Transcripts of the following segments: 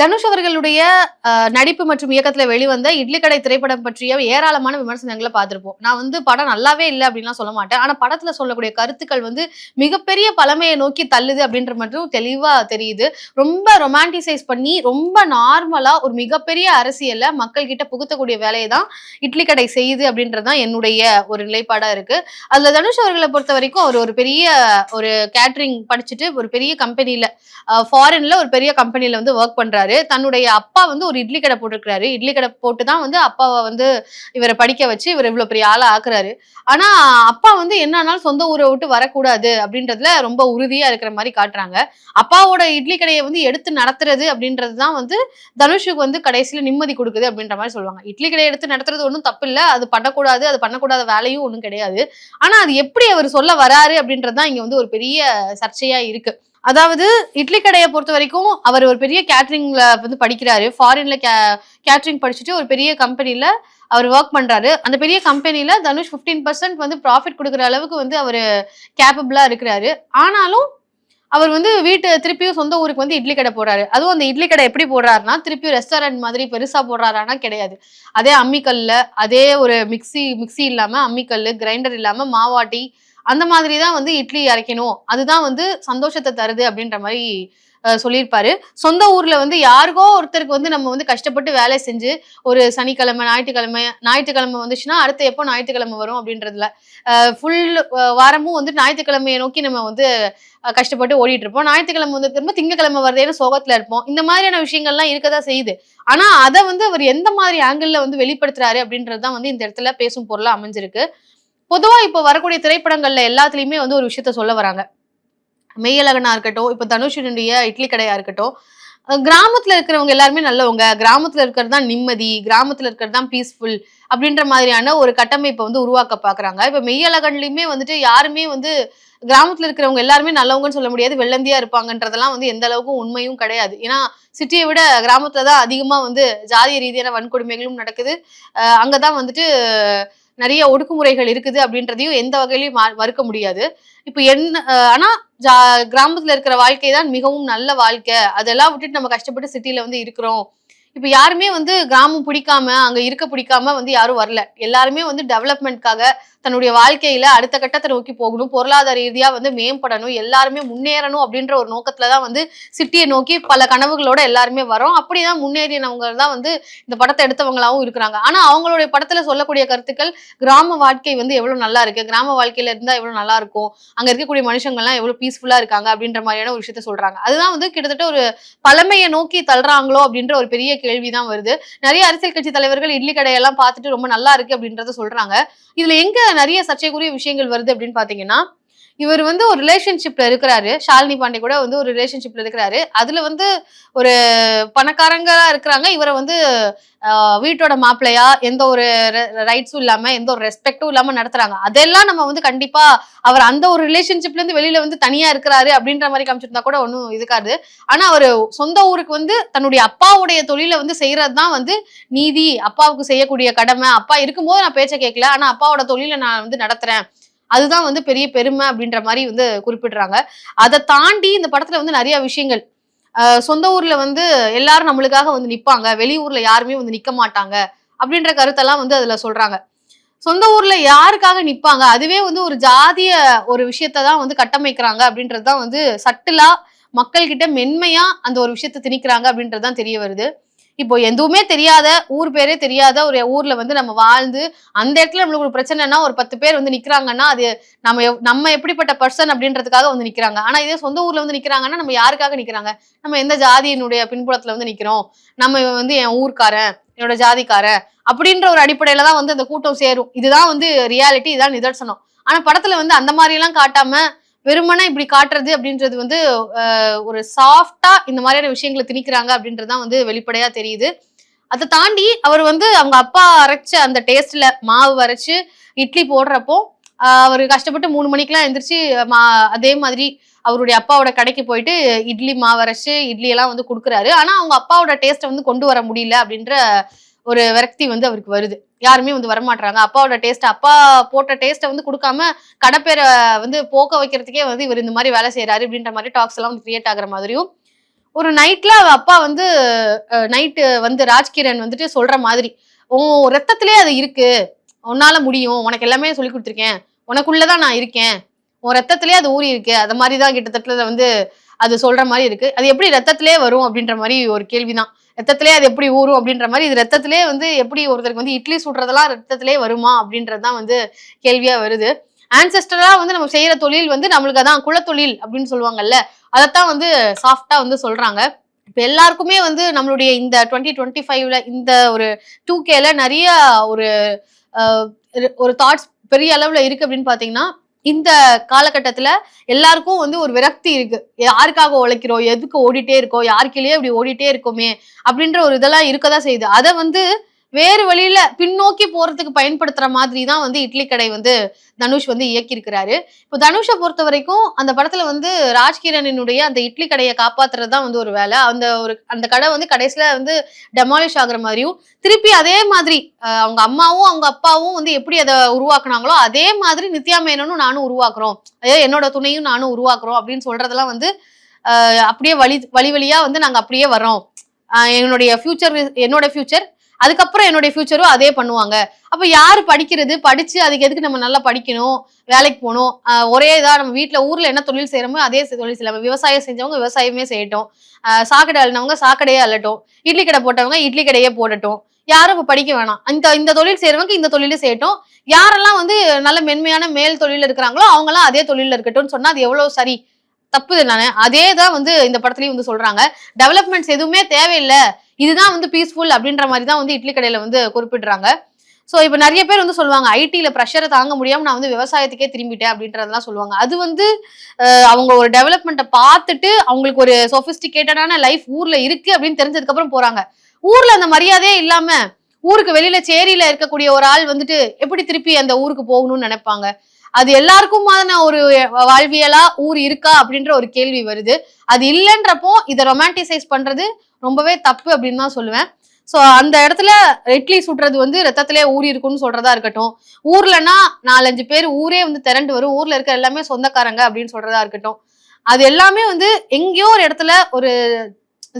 தனுஷ் அவர்களுடைய நடிப்பு மற்றும் இயக்கத்துல வெளிவந்த இட்லி கடை திரைப்படம் பற்றிய ஏராளமான விமர்சனங்களை பார்த்திருப்போம். நான் வந்து படம் நல்லாவே இல்லை அப்படின்லாம் சொல்ல மாட்டேன். ஆனா படத்துல சொல்லக்கூடிய கருத்துக்கள் வந்து மிகப்பெரிய பழமையை நோக்கி தள்ளுது அப்படின்ற மட்டும் தெளிவா தெரியுது. ரொம்ப ரொமான்டிசைஸ் பண்ணி ரொம்ப நார்மலா ஒரு மிகப்பெரிய அரசியல்ல மக்கள் கிட்ட புகுத்தக்கூடிய வேலையை தான் இட்லி கடை செய்யுது அப்படின்றதுதான் என்னுடைய ஒரு நிலைப்பாடா இருக்கு. அதுல தனுஷ் அவர்களை பொறுத்த வரைக்கும் அவர் ஒரு பெரிய ஒரு கேட்டரிங் படிச்சுட்டு ஒரு பெரிய கம்பெனில ஃபாரின்ல ஒரு பெரிய கம்பெனில வந்து ஒர்க் பண்றாரு. தன்னுடைய அப்பா வந்து ஒரு இட்லி கடை போட்டிருக்கிறாரு. இட்லி கடை போட்டு தான் வந்து அப்பாவை வந்து இவரை படிக்க வச்சு இவர் இவ்வளவு பெரிய ஆளா ஆக்குறாரு. ஆனா அப்பா வந்து என்னன்னாலும் சொந்த ஊரை விட்டு வரக்கூடாது அப்படின்றதுல ரொம்ப உறுதியா இருக்கிற மாதிரி காட்டுறாங்க. அப்பாவோட இட்லி கடையை வந்து எடுத்து நடத்துறது அப்படின்றது தான் வந்து தனுஷுக்கு வந்து கடைசியில நிம்மதி கொடுக்குது அப்படின்ற மாதிரி சொல்லுவாங்க. இட்லி கடையை எடுத்து நடத்துறது ஒன்றும் தப்பு இல்லை. அது பண்ணக்கூடாது. அது பண்ணக்கூடாத வேலையும் ஒன்றும் கிடையாது. ஆனா அது எப்படி அவர் சொல்ல வராரு அப்படின்றது தான் இங்க வந்து ஒரு பெரிய சர்ச்சையா இருக்கு. அதாவது இட்லி கடையை பொறுத்த வரைக்கும் அவர் ஒரு பெரிய கேட்ரிங்ல வந்து படிக்கிறாரு. ஃபாரின்ல கேட்ரிங் படிச்சுட்டு ஒரு பெரிய கம்பெனில அவர் ஒர்க் பண்றாரு. அந்த பெரிய கம்பெனில தனுஷ் 15% பர்சன்ட் வந்து ப்ராஃபிட் கொடுக்குற அளவுக்கு வந்து அவர் கேப்பபிளா இருக்கிறாரு. ஆனாலும் அவர் வந்து வீட்டு திருப்பியும் சொந்த ஊருக்கு வந்து இட்லி கடை போடுறாரு அதுவும் அந்த இட்லி கடை எப்படி போடுறாருன்னா திருப்பியும் ரெஸ்டாரண்ட் மாதிரி பெருசா போடுறாரானா கிடையாது. அதே அம்மிக்கல்ல அதே ஒரு மிக்சி மிக்ஸி இல்லாம அம்மிக்கல் கிரைண்டர் இல்லாம மாவாட்டி அந்த மாதிரி தான் வந்து இட்லி அரைக்கணும். அதுதான் வந்து சந்தோஷத்தை தருது அப்படின்ற மாதிரி சொல்லியிருப்பாரு. சொந்த ஊர்ல வந்து யாருக்கோ ஒருத்தருக்கு வந்து நம்ம வந்து கஷ்டப்பட்டு வேலை செஞ்சு ஒரு சனிக்கிழமை ஞாயிற்றுக்கிழமை ஞாயிற்றுக்கிழமை வந்துச்சுன்னா அடுத்து எப்போ ஞாயிற்றுக்கிழமை வரும் அப்படின்றதுல. ஃபுல் வாரமும் வந்து ஞாயிற்றுக்கிழமையை நோக்கி நம்ம வந்து கஷ்டப்பட்டு ஓடிட்டு இருப்போம். ஞாயிற்றுக்கிழமை வந்து திரும்ப திங்கக்கிழமை வருதேன்னு சோகத்துல இருப்போம். இந்த மாதிரியான விஷயங்கள்லாம் இருக்கதான் செய்யுது. ஆனா அதை வந்து அவர் எந்த மாதிரி ஆங்கிள் வந்து வெளிப்படுத்துறாரு அப்படின்றது தான் வந்து இந்த இடத்துல பேசும் பொருளா அமைஞ்சிருக்கு. பொதுவா இப்போ வரக்கூடிய திரைப்படங்கள்ல எல்லாத்துலயுமே வந்து ஒரு விஷயத்த சொல்ல வராங்க. மெய்யழகனா இருக்கட்டும் இப்போ தனுஷனுடைய இட்லி கடையா இருக்கட்டும் கிராமத்துல இருக்கிறவங்க எல்லாருமே நல்லவங்க. கிராமத்துல இருக்கிறது தான் நிம்மதி கிராமத்துல இருக்கிறது தான் பீஸ்ஃபுல் அப்படின்ற மாதிரியான ஒரு கட்டமைப்பை வந்து உருவாக்க பாக்குறாங்க. இப்ப மெய்யழகன்லயுமே வந்துட்டு யாருமே வந்து கிராமத்துல இருக்கிறவங்க எல்லாருமே நல்லவங்கன்னு சொல்ல முடியாது வெள்ளந்தியா இருப்பாங்கன்றதெல்லாம் வந்து எந்த அளவுக்கும் உண்மையும் கிடையாது. ஏன்னா சிட்டியை விட கிராமத்துல தான் அதிகமா வந்து ஜாதிய ரீதியான வன்கொடுமைகளும் நடக்குது. அஹ் அங்கதான் வந்துட்டு நிறைய ஒடுக்குமுறைகள் இருக்குது அப்படின்றதையும் எந்த வகையிலையும் மறுக்க முடியாது. இப்போ என்ன ஆனா ஜா கிராமத்துல இருக்கிற வாழ்க்கை தான் மிகவும் நல்ல வாழ்க்கை. அதெல்லாம் விட்டுட்டு நம்ம கஷ்டப்பட்டு சிட்டில வந்து இருக்கிறோம். இப்போ யாருமே வந்து கிராமம் பிடிக்காம அங்க இருக்க பிடிக்காம வந்து யாரும் வரல. எல்லாருமே வந்து டெவலப்மெண்ட்காக தன்னுடைய வாழ்க்கையில அடுத்த கட்டத்தை நோக்கி போகணும். பொருளாதார ரீதியா வந்து மேம்படணும். எல்லாருமே முன்னேறணும் அப்படின்ற ஒரு நோக்கத்துல தான் வந்து சிட்டியை நோக்கி பல கனவுகளோட எல்லாருமே வரோம். அப்படிதான் முன்னேறினவங்க தான் வந்து இந்த படத்தை எடுத்தவங்களாவும் இருக்கிறாங்க. ஆனா அவங்களுடைய படத்துல சொல்லக்கூடிய கருத்துக்கள் கிராம வாழ்க்கை வந்து எவ்வளவு நல்லா இருக்கு? கிராம வாழ்க்கையில இருந்தா எவ்வளவு நல்லா இருக்கும்? அங்க இருக்கக்கூடிய மனுஷங்கள்லாம் எவ்வளவு பீஸ்ஃபுல்லா இருக்காங்க அப்படின்ற மாதிரியான ஒரு விஷயத்த சொல்றாங்க. அதுதான் வந்து கிட்டத்தட்ட ஒரு பழமையை நோக்கி தள்ளுறாங்களோ அப்படின்ற ஒரு பெரிய கேள்விதான் வருது. நிறைய அரசியல் கட்சி தலைவர்கள் இட்லி கடையெல்லாம் பார்த்துட்டு ரொம்ப நல்லா இருக்கு அப்படின்றத சொல்றாங்க. இதுல எங்க நிறைய சர்ச்சைக்குரிய விஷயங்கள் வருது அப்படின்னு பாத்தீங்கன்னா இவர் வந்து ஒரு ரிலேஷன்ஷிப்ல இருக்கிறாரு. ஷாலினி பாண்டே கூட வந்து ஒரு ரிலேஷன்ஷிப்ல இருக்கிறாரு. அதுல வந்து ஒரு பணக்காரங்களா இருக்கிறாங்க. இவரை வந்து வீட்டோட மாப்பிள்ளையா எந்த ஒரு ரைட்ஸும் இல்லாம எந்த ஒரு ரெஸ்பெக்டும் இல்லாம நடத்துறாங்க. அதெல்லாம் நம்ம வந்து கண்டிப்பா அவர் அந்த ஒரு ரிலேஷன்ஷிப்ல இருந்து வெளியில வந்து தனியா இருக்கிறாரு அப்படின்ற மாதிரி காமிச்சிருந்தா கூட ஒன்றும் இதுக்காது. ஆனா அவர் சொந்த ஊருக்கு வந்து தன்னுடைய அப்பாவுடைய தொழிலை வந்து செய்யறது தான் வந்து நீதி. அப்பாவுக்கு செய்யக்கூடிய கடமை. அப்பா இருக்கும்போது நான் பேச்ச கேட்கல. ஆனா அப்பாவோட தொழிலை நான் வந்து நடத்துறேன். அதுதான் வந்து பெரிய பெருமை அப்படின்ற மாதிரி வந்து குறிப்பிடுறாங்க. அதை தாண்டி இந்த படத்துல வந்து நிறைய விஷயங்கள். சொந்த ஊர்ல வந்து எல்லாரும் நம்மளுக்காக வந்து நிப்பாங்க. வெளியூர்ல யாருமே வந்து நிக்க மாட்டாங்க அப்படின்ற கருத்தெல்லாம் வந்து அதுல சொல்றாங்க. சொந்த ஊர்ல யாருக்காக நிப்பாங்க? அதுவே வந்து ஒரு ஜாதிய ஒரு விஷயத்தை தான் வந்து கட்டமைக்கிறாங்க அப்படின்றது தான் வந்து சட்டிலா மக்கள்கிட்ட மென்மையா அந்த ஒரு விஷயத்தை திணிக்கிறாங்க அப்படின்றது தான் தெரிய வருது. இப்போ எதுவுமே தெரியாத ஊர் பேரே தெரியாத ஒரு ஊர்ல வந்து நம்ம வாழ்ந்து அந்த இடத்துல நம்மளுக்கு ஒரு பிரச்சனைனா ஒரு பத்து பேர் வந்து நிக்கிறாங்கன்னா அது நம்ம நம்ம எப்படிப்பட்ட பர்சன் அப்படின்றதுக்காக வந்து நிக்கிறாங்க. ஆனா இதே சொந்த ஊர்ல வந்து நிக்கிறாங்கன்னா நம்ம யாருக்காக நிக்கிறாங்க? நம்ம எந்த ஜாதியினுடைய பின்புலத்துல வந்து நிக்கிறோம்? நம்ம வந்து என் ஊர்க்காரன் என்னோட ஜாதிக்காரன் அப்படின்ற ஒரு அடிப்படையில தான் வந்து அந்த கூட்டம் சேரும். இதுதான் வந்து ரியாலிட்டி இதுதான் நிதர்சனம். ஆனா படத்துல வந்து அந்த மாதிரி எல்லாம் காட்டாம வெறுமனே இப்படி காட்டுறது அப்படின்றது வந்து ஒரு சாஃப்டா இந்த மாதிரியான விஷயங்களை திணிக்கிறாங்க அப்படின்றது தான் வந்து வெளிப்படையா தெரியுது. அதை தாண்டி அவர் வந்து அவங்க அப்பா அரைச்ச அந்த டேஸ்ட்ல மாவு அரைச்சு இட்லி போடுறப்போ அவர் கஷ்டப்பட்டு மூணு மணிக்கெல்லாம் எந்திரிச்சு மா அதே மாதிரி அவருடைய அப்பாவோட கடைக்கு போயிட்டு இட்லி மாவு அரைச்சு இட்லி எல்லாம் வந்து கொடுக்குறாரு. ஆனா அவங்க அப்பாவோட டேஸ்ட்டை வந்து கொண்டு வர முடியல அப்படின்ற ஒரு விரக்தி வந்து அவருக்கு வருது. யாருமே வந்து வரமாட்றாங்க. அப்பாவோட டேஸ்ட் அப்பா போட்ட டேஸ்ட்டை வந்து கொடுக்காம கடைப்பேரை வந்து போக்க வைக்கிறதுக்கே வந்து இவர் இந்த மாதிரி வேலை செய்யறாரு அப்படின்ற மாதிரி டாக்ஸ் எல்லாம் வந்து கிரியேட் ஆகுற மாதிரியும் ஒரு நைட்ல அவ அப்பா வந்து நைட்டு வந்து ராஜ்கிரண் வந்துட்டு சொல்ற மாதிரி உன் ரத்தத்திலே அது இருக்கு. உன்னால முடியும். உனக்கு எல்லாமே சொல்லி கொடுத்துருக்கேன். உனக்குள்ளதான் நான் இருக்கேன். உன் ரத்தத்திலே அது ஊறி இருக்கு அது மாதிரி தான் கிட்டத்தட்ட வந்து அது சொல்ற மாதிரி இருக்கு. அது எப்படி ரத்தத்திலே வரும் அப்படின்ற மாதிரி ஒரு கேள்விதான். ரத்தத்திலே அது எப்படி ஊறும் அப்படின்ற மாதிரி இது ரத்தத்திலே வந்து எப்படி ஒருத்தருக்கு வந்து இட்லி சுடுறதெல்லாம் ரத்தத்திலே வருமா அப்படின்றது தான் வந்து கேள்வியா வருது. ஆன்செஸ்டரா வந்து நம்ம செய்யற தொழில் வந்து நம்மளுக்கு அதான் குலத்தொழில் அப்படின்னு சொல்லுவாங்கல்ல. அதைத்தான் வந்து சாஃப்டா வந்து சொல்றாங்க. இப்போ எல்லாருக்குமே வந்து நம்மளுடைய இந்த டுவெண்ட்டி டுவெண்ட்டி ஃபைவ்ல இந்த ஒரு டூ கேல நிறைய ஒரு ஒரு தாட்ஸ் பெரிய அளவுல இருக்கு அப்படின்னு பாத்தீங்கன்னா இந்த காலகட்டத்துல எல்லாருக்கும் வந்து ஒரு விரக்தி இருக்கு. யாருக்காக உழைக்கிறோம் எதுக்கு ஓடிட்டே இருக்கோம் யாருக்கிலேயே இப்படி ஓடிட்டே இருக்கோமே அப்படின்ற ஒரு இதெல்லாம் இருக்கதான் செய்யுது. அதை வந்து வேறு வழியில பின்னோக்கி போறதுக்கு பயன்படுத்துற மாதிரி தான் வந்து இட்லி கடை வந்து தனுஷ் வந்து இயக்கியிருக்கிறாரு. இப்போ தனுஷை பொறுத்த வரைக்கும் அந்த படத்துல வந்து ராஜ்கிரனினுடைய அந்த இட்லி கடையை காப்பாத்துறது தான் வந்து ஒரு வேலை. அந்த ஒரு அந்த கடை வந்து கடைசியில வந்து டெமாலிஷ் ஆகுற மாதிரியும் திருப்பி அதே மாதிரி அவங்க அம்மாவும் அவங்க அப்பாவும் வந்து எப்படி அதை உருவாக்குனாங்களோ அதே மாதிரி நித்யா மேனனும் நானும் உருவாக்குறோம். அதே என்னோட துணையும் நானும் உருவாக்குறோம் அப்படின்னு சொல்றதெல்லாம் வந்து அப்படியே வழி வழி வழியா வந்து நாங்க அப்படியே வரோம் என்னுடைய ஃபியூச்சர் என்னோட ஃபியூச்சர் அதுக்கப்புறம் என்னுடைய ஃபியூச்சரும் அதே பண்ணுவாங்க. அப்ப யாரு படிக்கிறது? படிச்சு அதுக்கு எதுக்கு நம்ம நல்லா படிக்கணும்? வேலைக்கு போகணும். ஒரே இதா நம்ம வீட்டுல ஊர்ல என்ன தொழில் செய்யறோமோ அதே தொழில் செய்யலாம். விவசாயம் செஞ்சவங்க விவசாயமே செய்யட்டும். சாக்கடை அள்ளினவங்க சாக்கடையே அள்ளட்டும். இட்லி கடை போட்டவங்க இட்லி கடையே போடட்டும். யாரும் இப்ப படிக்க வேணாம். இந்த இந்த தொழில் செய்யறவங்க இந்த தொழிலே செய்யட்டும். யாரெல்லாம் வந்து நல்ல மென்மையான மேல் தொழில் இருக்கிறாங்களோ அவங்க எல்லாம் அதே தொழில இருக்கட்டும்னு சொன்னா அது எவ்வளவு சரி. தப்பு தானே அதே தான் வந்து இந்த படத்துலயும் வந்து சொல்றாங்க. டெவலப்மெண்ட்ஸ் எதுவுமே தேவையில்லை. இதுதான் வந்து பீஸ்ஃபுல் அப்படின்ற மாதிரி தான் வந்து இட்லி கடையில வந்து குறிப்பிடுறாங்க. ஸோ இப்போ நிறைய பேர் வந்து சொல்லுவாங்க ஐடியில் ப்ரெஷரை தாங்க முடியாமல் நான் வந்து விவசாயத்துக்கே திரும்பிட்டேன் அப்படின்றதெல்லாம் சொல்லுவாங்க. அது வந்து அவங்க ஒரு டெவலப்மெண்ட்டை பார்த்துட்டு அவங்களுக்கு ஒரு சொஃபிஸ்டிகேட்டடான லைஃப் ஊரில் இருக்கு அப்படின்னு தெரிஞ்சதுக்கப்புறம் போகிறாங்க போறாங்க அந்த மரியாதையே இல்லாமல் ஊருக்கு வெளியில் சேரியில இருக்கக்கூடிய ஒரு ஆள் வந்துட்டு எப்படி திருப்பி அந்த ஊருக்கு போகணும்னு நினைப்பாங்க? அது எல்லாருக்குமான ஒரு வாழ்வியலா ஊர் இருக்கா அப்படின்ற ஒரு கேள்வி வருது. அது இல்லைன்றப்போ இதை ரொமான்டிசைஸ் பண்றது ரொம்பவே தப்பு அப்படின்னு தான் சொல்லுவேன். ஸோ அந்த இடத்துல இட்லி சுடுறது வந்து ரத்தத்திலே ஊறி இருக்கும்னு சொல்றதா இருக்கட்டும். ஊர்லனா நாலஞ்சு பேர் ஊரே வந்து திரண்டு வரும். ஊர்ல இருக்க எல்லாமே சொந்தக்காரங்க அப்படின்னு சொல்றதா இருக்கட்டும். அது எல்லாமே வந்து எங்கேயோ ஒரு இடத்துல ஒரு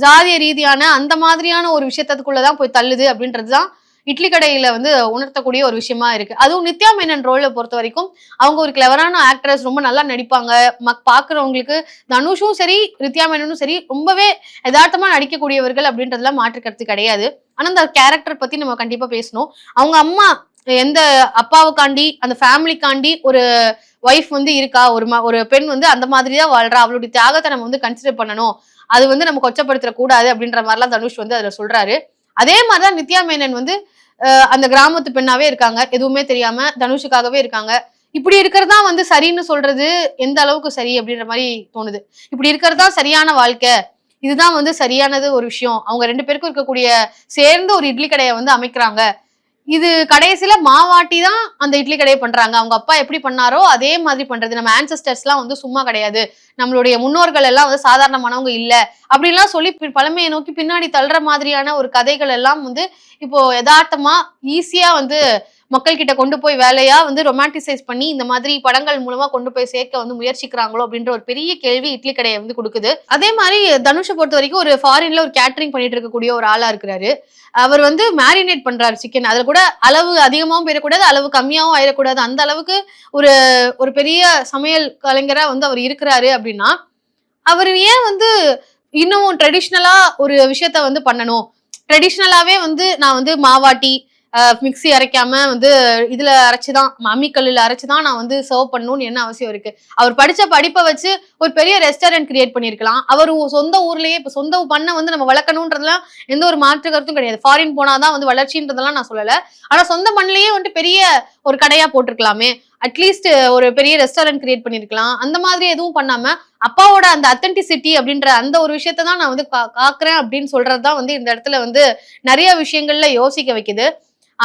ஜாதிய ரீதியான அந்த மாதிரியான ஒரு விஷயத்துக்குள்ளதான் போய் தள்ளுது அப்படின்றது தான் இட்லி கடையில வந்து உணர்த்தக்கூடிய ஒரு விஷயமா இருக்கு. அதுவும் நித்யா மேனன் ரோலை பொறுத்த வரைக்கும் அவங்க ஒரு கிளவரான ஆக்ட்ரஸ் ரொம்ப நல்லா நடிப்பாங்க. மக் பாக்குறவங்களுக்கு தனுஷும் சரி நித்யா மேனனும் சரி ரொம்பவே யதார்த்தமா நடிக்கக்கூடியவர்கள் அப்படின்றதுல மாற்று கருத்து கிடையாது. ஆனா அந்த கேரக்டர் பத்தி நம்ம கண்டிப்பா பேசணும். அவங்க அம்மா எந்த அப்பாவுக்காண்டி அந்த ஃபேமிலிக்காண்டி ஒரு ஒய்ஃப் வந்து இருக்கா? ஒரு ம- ஒரு பெண் வந்து அந்த மாதிரி தான் வாழ்றா? அவளுடைய தியாகத்தை நம்ம வந்து கன்சிடர் பண்ணணும். அது வந்து நம்ம கொச்சப்படுத்த கூடாது அப்படின்ற மாதிரிலாம் தனுஷ் வந்து அதுல சொல்றாரு. அதே மாதிரிதான் நித்யா மேனன் வந்து அந்த கிராமத்து பெண்ணாவே இருக்காங்க. எதுவுமே தெரியாம தனுஷுக்காகவே இருக்காங்க. இப்படி இருக்கிறதா வந்து சரின்னு சொல்றது எந்த அளவுக்கு சரி அப்படின்ற மாதிரி தோணுது. இப்படி இருக்கிறதா சரியான வாழ்க்கை இதுதான் வந்து சரியானது ஒரு விஷயம். அவங்க ரெண்டு பேருக்கும் இருக்கக்கூடிய சேர்ந்து ஒரு இட்லி கடையை வந்து அமைக்கிறாங்க. இது கடைசியில மாவாட்டி தான் அந்த இட்லி கடையை பண்றாங்க. அவங்க அப்பா எப்படி பண்ணாரோ அதே மாதிரி பண்றது. நம்ம ஆன்சஸ்டர்ஸ் எல்லாம் வந்து சும்மா கிடையாது. நம்மளுடைய முன்னோர்கள் எல்லாம் வந்து சாதாரணமானவங்க இல்ல. அப்படின்லாம் சொல்லி பழமையை நோக்கி பின்னாடி தள்ளுற மாதிரியான ஒரு கதைகள் எல்லாம் வந்து இப்போ யதார்த்தமா ஈஸியா வந்து மக்கள் கிட்ட கொண்டு போய் வேலையா வந்து ரொமான்டிசைஸ் பண்ணி இந்த மாதிரி படங்கள் மூலமா கொண்டு போய் சேர்க்க வந்து முயற்சிக்கிறாங்களோ அப்படின்ற ஒரு பெரிய கேள்வி இட்லி கடையை வந்து கொடுக்குது. அதே மாதிரி தனுஷை பொறுத்த வரைக்கும் ஒரு ஃபாரின்ல ஒரு கேட்டரிங் பண்ணிட்டு இருக்கக்கூடிய ஒரு ஆளா இருக்கிறாரு. அவர் வந்து மேரினேட் பண்றாரு சிக்கன் அதுல கூட அளவு அதிகமாகவும் போயிடக்கூடாது அளவு கம்மியாகவும் ஆயிடக்கூடாது. அந்த அளவுக்கு ஒரு ஒரு பெரிய சமையல் கலைஞரா வந்து அவர் இருக்கிறாரு அப்படின்னா அவர் ஏன் வந்து இன்னமும் ட்ரெடிஷ்னலா ஒரு விஷயத்த வந்து பண்ணணும்? ட்ரெடிஷ்னலாவே வந்து நான் வந்து மாவாட்டி மிக்ஸி அரைக்காம வந்து இதுல அரைச்சுதான் அம்மிக்கல்லுல அரைச்சுதான் நான் வந்து சர்வ் பண்ணணும்னு என்ன அவசியம் இருக்கு? அவர் படிச்ச படிப்பை வச்சு ஒரு பெரிய ரெஸ்டாரண்ட் கிரியேட் பண்ணியிருக்கலாம். அவர் சொந்த ஊர்லயே இப்ப சொந்த பண்ண வந்து நம்ம வளர்க்கணும்ன்றதுலாம் எந்த ஒரு மாற்று கருத்தும் கிடையாது. ஃபாரின் போனாதான் வந்து வளர்ச்சின்றதெல்லாம் நான் சொல்லல. ஆனா சொந்த மண்ணிலேயே வந்துட்டு பெரிய ஒரு கடையா போட்டிருக்கலாமே. அட்லீஸ்ட் ஒரு பெரிய ரெஸ்டாரண்ட் கிரியேட் பண்ணிருக்கலாம் அந்த மாதிரி எதுவும் பண்ணாம அப்பாவோட அந்த அத்தன்டிசிட்டி அப்படின்ற அந்த ஒரு விஷயத்தை தான் நான் வந்து கா- காக்குறேன் அப்படின்னு சொல்றதுதான் வந்து இந்த இடத்துல வந்து நிறைய விஷயங்கள்ல யோசிக்க வைக்குது.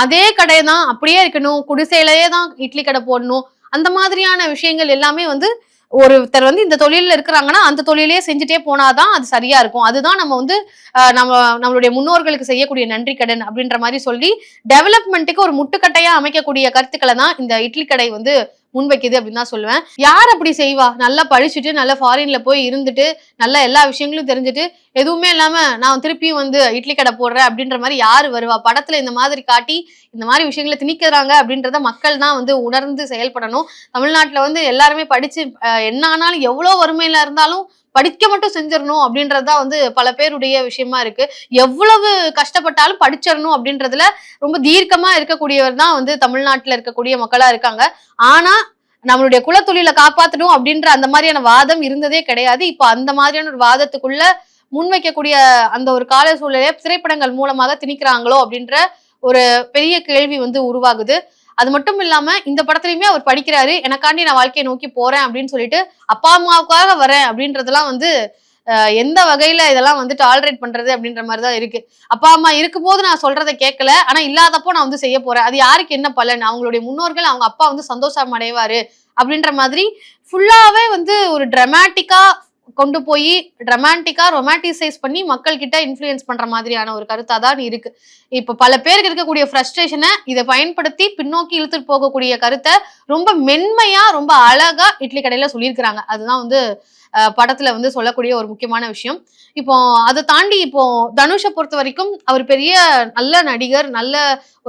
அதே கடை தான் அப்படியே இருக்கணும். குடிசையிலேயே தான் இட்லி கடை போடணும். அந்த மாதிரியான விஷயங்கள் எல்லாமே வந்து ஒருத்தர் வந்து இந்த தொழிலில் இருக்கிறாங்கன்னா அந்த தொழிலே செஞ்சுட்டே போனாதான் அது சரியா இருக்கும். அதுதான் நம்ம வந்து நம்ம நம்மளுடைய முன்னோர்களுக்கு செய்யக்கூடிய நன்றி கடன் அப்படின்ற மாதிரி சொல்லி டெவலப்மெண்ட்டுக்கு ஒரு முட்டுக்கட்டையா அமைக்கக்கூடிய கருத்துக்களை தான் இந்த இட்லி கடை வந்து முன்வைக்குது அப்படின்னு தான் சொல்லுவேன். யார் அப்படி செய்வா? நல்லா படிச்சுட்டு நல்லா ஃபாரின்ல போய் இருந்துட்டு நல்லா எல்லா விஷயங்களும் தெரிஞ்சுட்டு எதுவுமே இல்லாம நான் திருப்பியும் வந்து இட்லி கடை போடுறேன் அப்படின்ற மாதிரி யாரு வருவா? படத்துல இந்த மாதிரி காட்டி இந்த மாதிரி விஷயங்களை திணிக்கிறாங்க அப்படின்றத மக்கள் தான் வந்து உணர்ந்து செயல்படணும். தமிழ்நாட்டுல வந்து எல்லாருமே படிச்சு அஹ், என்ன ஆனாலும் எவ்வளவு வறுமையில இருந்தாலும் படிக்க மட்டும் செஞ்சிடணும் அப்படின்றதுதான் வந்து பல பேருடைய விஷயமா இருக்கு. எவ்வளவு கஷ்டப்பட்டாலும் படிச்சிடணும் அப்படின்றதுல ரொம்ப தீர்க்கமா இருக்கக்கூடியவர் தான் வந்து தமிழ்நாட்டுல இருக்கக்கூடிய மக்களா இருக்காங்க. ஆனா நம்மளுடைய குலத்தொழிலை காப்பாத்தணும் அப்படின்ற அந்த மாதிரியான வாதம் இருந்ததே கிடையாது. இப்போ அந்த மாதிரியான ஒரு வாதத்துக்குள்ள முன்வைக்கக்கூடிய அந்த ஒரு கால சூழ்நிலையை திரைப்படங்கள் மூலமாக திணிக்கிறாங்களோ அப்படின்ற ஒரு பெரிய கேள்வி வந்து உருவாகுது. அது மட்டும் இல்லாம இந்த படத்துலயுமே அவர் படிக்கிறாரு. எனக்காண்டி நான் வாழ்க்கையை நோக்கி போறேன் அப்படின்னு சொல்லிட்டு அப்பா அம்மாவுக்காக வரேன் அப்படின்றதெல்லாம் வந்து எந்த வகையில இதெல்லாம் வந்து டாலரேட் பண்றது அப்படின்ற மாதிரி தான் இருக்கு. அப்பா அம்மா இருக்கும்போது நான் சொல்றதை கேட்கல. ஆனா இல்லாதப்போ நான் வந்து செய்ய போறேன். அது யாருக்கு என்ன பலன்? அவங்களுடைய முன்னோர்கள் அவங்க அப்பா வந்து சந்தோஷம் அடைவாரு அப்படின்ற மாதிரி ஃபுல்லாவே வந்து ஒரு ட்ரமாட்டிக்கா கொண்டு போய் ட்ரமாட்டிக்கா ரொமாட்டிசைஸ் பண்ணி மக்கள் கிட்ட இன்ஃப்ளூயன்ஸ் பண்ற மாதிரியான ஒரு கருத்தா தான் இருக்கு. இப்ப பல பேருக்கு இருக்கக்கூடிய ஃப்ரஸ்ட்ரேஷனை இதை பயன்படுத்தி பின்னோக்கி இழுத்துட்டு போகக்கூடிய கருத்தை ரொம்ப மென்மையா ரொம்ப அழகா இட்லி கடையில சொல்லியிருக்கிறாங்க. அதுதான் வந்து படத்துல வந்து சொல்லக்கூடிய ஒரு முக்கியமான விஷயம். இப்போ அதை தாண்டி இப்போ தனுஷை பொறுத்த வரைக்கும் அவர் பெரிய நல்ல நடிகர் நல்ல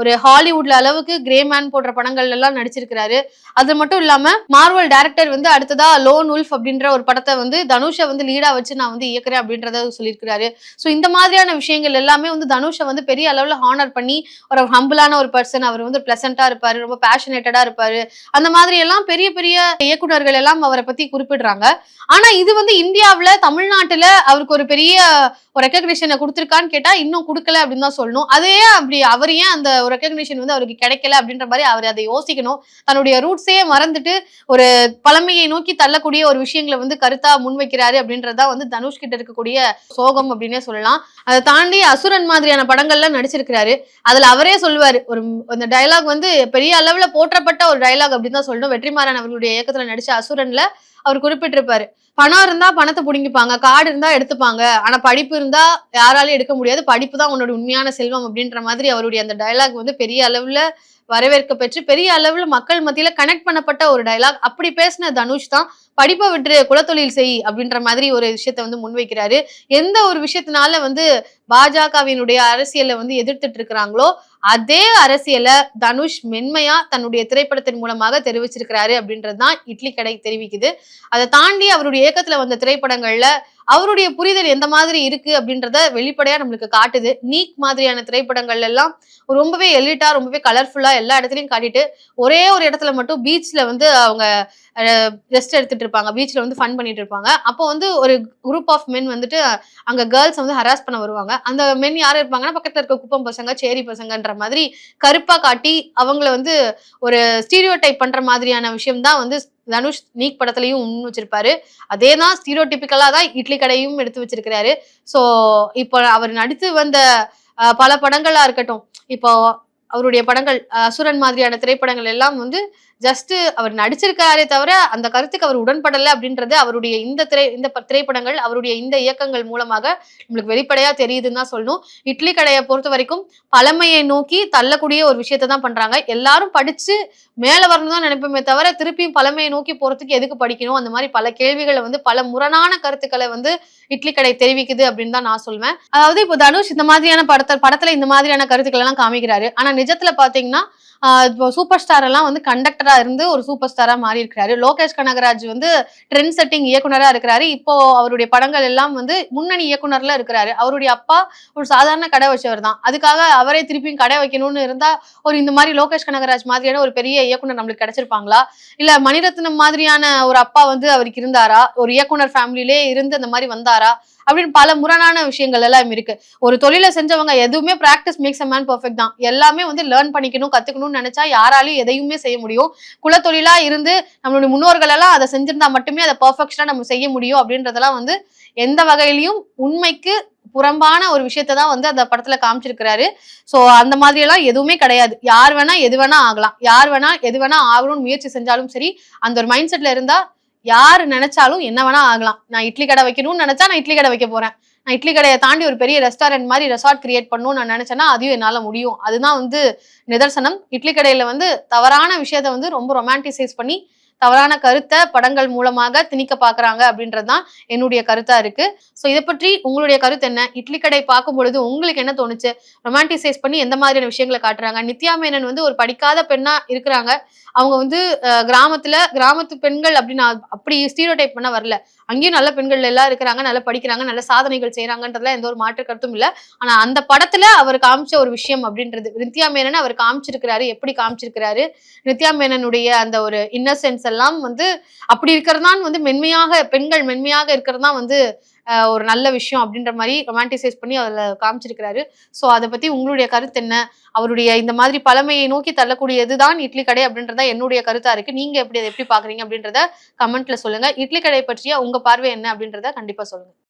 ஒரு ஹாலிவுட்ல அளவுக்கு கிரே மேன் போன்ற படங்கள் எல்லாம் நடிச்சிருக்கிறாரு. அது மட்டும் இல்லாம மார்வல் டைரக்டர் வந்து அடுத்ததா லோன் உல்ஃப் அப்படின்ற ஒரு படத்தை வந்து தனுஷை வந்து லீடா வச்சு நான் வந்து இயக்குறேன் அப்படின்றத சொல்லியிருக்கிறாரு. ஸோ இந்த மாதிரியான விஷயங்கள் எல்லாமே வந்து தனுஷை வந்து பெரிய அளவுல ஹானர் பண்ணி ஒரு ஹம்பிளான ஒரு பர்சன் அவர் வந்து பிளசண்டா இருப்பாரு ரொம்ப பேஷனேட்டடா இருப்பாரு. அந்த மாதிரி எல்லாம் பெரிய பெரிய இயக்குனர்கள் எல்லாம் அவரை பத்தி குறிப்பிடுறாங்க. ஆனா இது வந்து இந்தியாவுல தமிழ்நாட்டுல அவருக்கு ஒரு பெரிய ஒரு ரெக்கக்னிஷனை கொடுத்துருக்கான்னு கேட்டா இன்னும் கொடுக்கல அப்படின்னு தான் சொல்லணும். அதே அப்படி அவர் ஏன் அந்த ஒரு ரெக்கக்னிஷன் வந்து அவருக்கு கிடைக்கல அப்படின்ற மாதிரி அவர் அதை யோசிக்கணும். தன்னுடைய ரூட்ஸே மறந்துட்டு ஒரு பழமையை நோக்கி தள்ளக்கூடிய ஒரு விஷயங்களை வந்து கருத்தா முன்வைக்கிறாரு அப்படின்றதா வந்து தனுஷ் கிட்ட இருக்கக்கூடிய சோகம் அப்படின்னே சொல்லலாம். அதை தாண்டி அசுரன் மாதிரியான படங்கள்ல நடிச்சிருக்கிறாரு. அதுல அவரே சொல்லுவாரு ஒரு அந்த டைலாக் வந்து பெரிய அளவுல போற்றப்பட்ட ஒரு டயலாக் அப்படின்னு தான் சொல்லணும். வெற்றிமாறன் அவர்களுடைய இயக்கத்துல நடிச்ச அசுரன்ல அவர் குறிப்பிட்டிருப்பாரு. பணம் இருந்தா பணத்தை புடுங்கிப்பாங்க காடு இருந்தா எடுத்துப்பாங்க ஆனா படிப்பு இருந்தா யாராலையும் எடுக்க முடியாது. படிப்பு தான் உன்னோட உண்மையான செல்வம் அப்படின்ற மாதிரி அவருடைய அந்த டைலாக் வந்து பெரிய அளவுல வரவேற்க பெற்று பெரிய அளவுல மக்கள் மத்தியில கனெக்ட் பண்ணப்பட்ட ஒரு டயலாக் அப்படி பேசின தனுஷ் தான் படிப்பை விட்டு குலத்தொழில் செய் அப்படின்ற மாதிரி ஒரு விஷயத்த வந்து முன்வைக்கிறாரு. எந்த ஒரு விஷயத்தினால வந்து பாஜகவினுடைய அரசியலை வந்து எதிர்த்துட்டு இருக்கிறாங்களோ அதே அரசியலை தனுஷ் மென்மையா தன்னுடைய திரைப்படத்தின் மூலமாக தெரிவிச்சிருக்கிறாரு அப்படின்றது தான் இட்லி கடை தெரிவிக்குது. அதை தாண்டி அவருடைய இயக்கத்துல வந்த திரைப்படங்கள்ல அவருடைய புரிதல் எந்த மாதிரி இருக்கு அப்படின்றத வெளிப்படையா நம்மளுக்கு காட்டுது. நீக் மாதிரியான திரைப்படங்கள் எல்லாம் ரொம்பவே எலிட்டா ரொம்பவே கலர்ஃபுல்லா எல்லா இடத்துலயும் காட்டிட்டு ஒரே ஒரு இடத்துல மட்டும் பீச்ல வந்து அவங்க ரெஸ்ட் எடுத்துட்டு இருப்பாங்க. பீச்ல வந்து ஃபன் பண்ணிட்டு இருப்பாங்க. அப்போ வந்து ஒரு குரூப் ஆஃப் மென் வந்துட்டு அங்க கேர்ள்ஸ் வந்து ஹராஸ் பண்ண வருவாங்க. அந்த மென் யார் இருப்பாங்கன்னா பக்கத்துல இருக்க குப்பம் பசங்க சேரி பசங்கன்ற மாதிரி கருப்பா காட்டி அவங்கள வந்து ஒரு ஸ்டீரியோ டைப் பண்ற மாதிரியான விஷயம் தான் வந்து தனுஷ் நீக் படத்துலையும் உண்மை வச்சிருப்பாரு. அதே தான் ஸ்டீரோ டிபிக்கலா தான் இட்லி கடையும் எடுத்து வச்சிருக்கிறாரு. ஸோ இப்போ அவர் நடித்து வந்த அஹ், பல படங்களா இருக்கட்டும். இப்போ அவருடைய படங்கள் அஹ், அசுரன் மாதிரியான திரைப்படங்கள் எல்லாம் வந்து ஜஸ்ட் அவர் நடிச்சிருக்காரே தவிர அந்த கருத்துக்கு அவர் உடன்படலை அப்படின்றது அவருடைய இந்த திரை இந்த திரைப்படங்கள் அவருடைய இந்த இயக்கங்கள் மூலமாக நம்மளுக்கு வெளிப்படையா தெரியுதுன்னு தான் சொல்லணும். இட்லி கடையை பொறுத்த வரைக்கும் பழமையை நோக்கி தள்ளக்கூடிய ஒரு விஷயத்த தான் பண்றாங்க. எல்லாரும் படிச்சு மேல வரணும் தான் நினைப்போமே தவிர திருப்பியும் பழமையை நோக்கி போறதுக்கு எதுக்கு படிக்கணும்? அந்த மாதிரி பல கேள்விகளை வந்து பல முரணான கருத்துக்களை வந்து இட்லி கடை தெரிவிக்குது அப்படின்னு தான் நான் சொல்வேன். அதாவது இப்போ தனுஷ் இந்த மாதிரியான படத்தை படத்துல இந்த மாதிரியான கருத்துக்கள் எல்லாம் காமிக்கிறாரு. ஆனா நிஜத்துல பாத்தீங்கன்னா இப்போ சூப்பர் ஸ்டார் எல்லாம் வந்து கண்டக்டரா இருந்து ஒரு சூப்பர் ஸ்டாரா மாறி இருக்கிறாரு லோகேஷ் கனகராஜ் வந்து ட்ரெண்ட் செட்டிங் இயக்குனரா இருக்கிறாரு. இப்போ அவருடைய படங்கள் எல்லாம் வந்து முன்னணி இயக்குனர்ல இருக்கிறாரு. அவருடைய அப்பா ஒரு சாதாரண கடை வச்சவர் தான். அதுக்காக அவரே திருப்பியும் கடை வைக்கணும்னு இருந்தா ஒரு இந்த மாதிரி லோகேஷ் கனகராஜ் மாதிரியான ஒரு பெரிய இயக்குனர் நம்மளுக்கு கிடைச்சிருப்பாங்களா? இல்ல மணிரத்னம் மாதிரியான ஒரு அப்பா வந்து அவருக்கு இருந்தாரா? ஒரு இயக்குனர் ஃபேமிலியிலே இருந்து அந்த மாதிரி வந்தாரா? அப்படின்னு பல முரணான விஷயங்கள் எல்லாம் இருக்கு. ஒரு தொழிலை செஞ்சவங்க எதுவுமே practice makes a man perfect தான். எல்லாமே வந்து லேர்ன் பண்ணிக்கணும் கத்துக்கணும்னு நினைச்சா யாராலையும் எதையுமே செய்ய முடியும். குலத்தொழிலா இருந்து நம்மளுடைய முன்னோர்கள் எல்லாம் அதை செஞ்சிருந்தா மட்டுமே அதை பர்ஃபெக்ஷனா நம்ம செய்ய முடியும் அப்படின்றதெல்லாம் வந்து எந்த வகையிலையும் உண்மைக்கு புறம்பான ஒரு விஷயத்தை தான் வந்து அந்த படத்துல காமிச்சிருக்கிறாரு. சோ அந்த மாதிரி எல்லாம் எதுவுமே கிடையாது. யார் வேணா எது வேணா ஆகலாம். யார் வேணா எது வேணா ஆகணும்னு முயற்சி செஞ்சாலும் சரி அந்த ஒரு மைண்ட் செட்ல இருந்தா யார் நினைச்சாலும் என்ன வேணா ஆகலாம். நான் இட்லி கடை வைக்கணும்னு நினைச்சா நான் இட்லி கடை வைக்க போறேன். நான் இட்லி கடையை தாண்டி ஒரு பெரிய ரெஸ்டாரண்ட் மாதிரி ரெசார்ட் கிரியேட் பண்ணணும்னு நான் நினைச்சேன்னா அதையும் என்னால் முடியும். அதுதான் வந்து நிதர்சனம். இட்லி கடையில வந்து தவறான விஷயத்த வந்து ரொம்ப ரொமான்டிசைஸ் பண்ணி தவறான கருத்தை படங்கள் மூலமாக திணிக்க பாக்குறாங்க அப்படின்றதுதான் என்னுடைய கருத்தா இருக்கு. சோ இதை பற்றி உங்களுடைய கருத்து என்ன? இட்லி கடை பார்க்கும் பொழுது உங்களுக்கு என்ன தோணுச்சு? ரொமான்டிசைஸ் பண்ணி எந்த மாதிரியான விஷயங்களை காட்டுறாங்க? நித்யா மேனன் வந்து ஒரு படிக்காத பெண்ணா இருக்கிறாங்க. அவங்க வந்து கிராமத்துல கிராமத்து பெண்கள் அப்படின்னு அப்படி ஸ்டீரியோ டைப் பண்ண வரல. அங்கேயும் நல்ல பெண்கள் எல்லாம் இருக்கிறாங்க நல்லா படிக்கிறாங்க நல்ல சாதனைகள் செய்யறாங்கன்றதுல எந்த ஒரு மாற்று கருத்தும் இல்ல. ஆனா அந்த படத்துல அவர் காமிச்ச ஒரு விஷயம் அப்படின்றது நித்யா மேனன் அவர் காமிச்சிருக்கிறாரு எப்படி காமிச்சிருக்கிறாரு? நித்யா மேனனுடைய அந்த ஒரு இன்னசென்ஸ் எல்லாம் வந்து அப்படி இருக்கிறதான் வந்து மென்மையாக பெண்கள் மென்மையாக இருக்கிறது தான் வந்து ஒரு நல்ல விஷயம் அப்படின்ற மாதிரி ரொமான்டிசைஸ் பண்ணி அதில் காமிச்சிருக்கிறாரு. ஸோ அதை பற்றி உங்களுடைய கருத்து என்ன? அவருடைய இந்த மாதிரி பழமையை நோக்கி தள்ளக்கூடியதுதான் இட்லி கடை அப்படின்றத என்னுடைய கருத்தாக இருக்குது நீங்கள் எப்படி அதை எப்படி பார்க்குறீங்க அப்படின்றத கமெண்ட்டில் சொல்லுங்கள் இட்லி கடை பற்றிய உங்கள் பார்வை என்ன அப்படின்றத கண்டிப்பாக சொல்லுங்கள்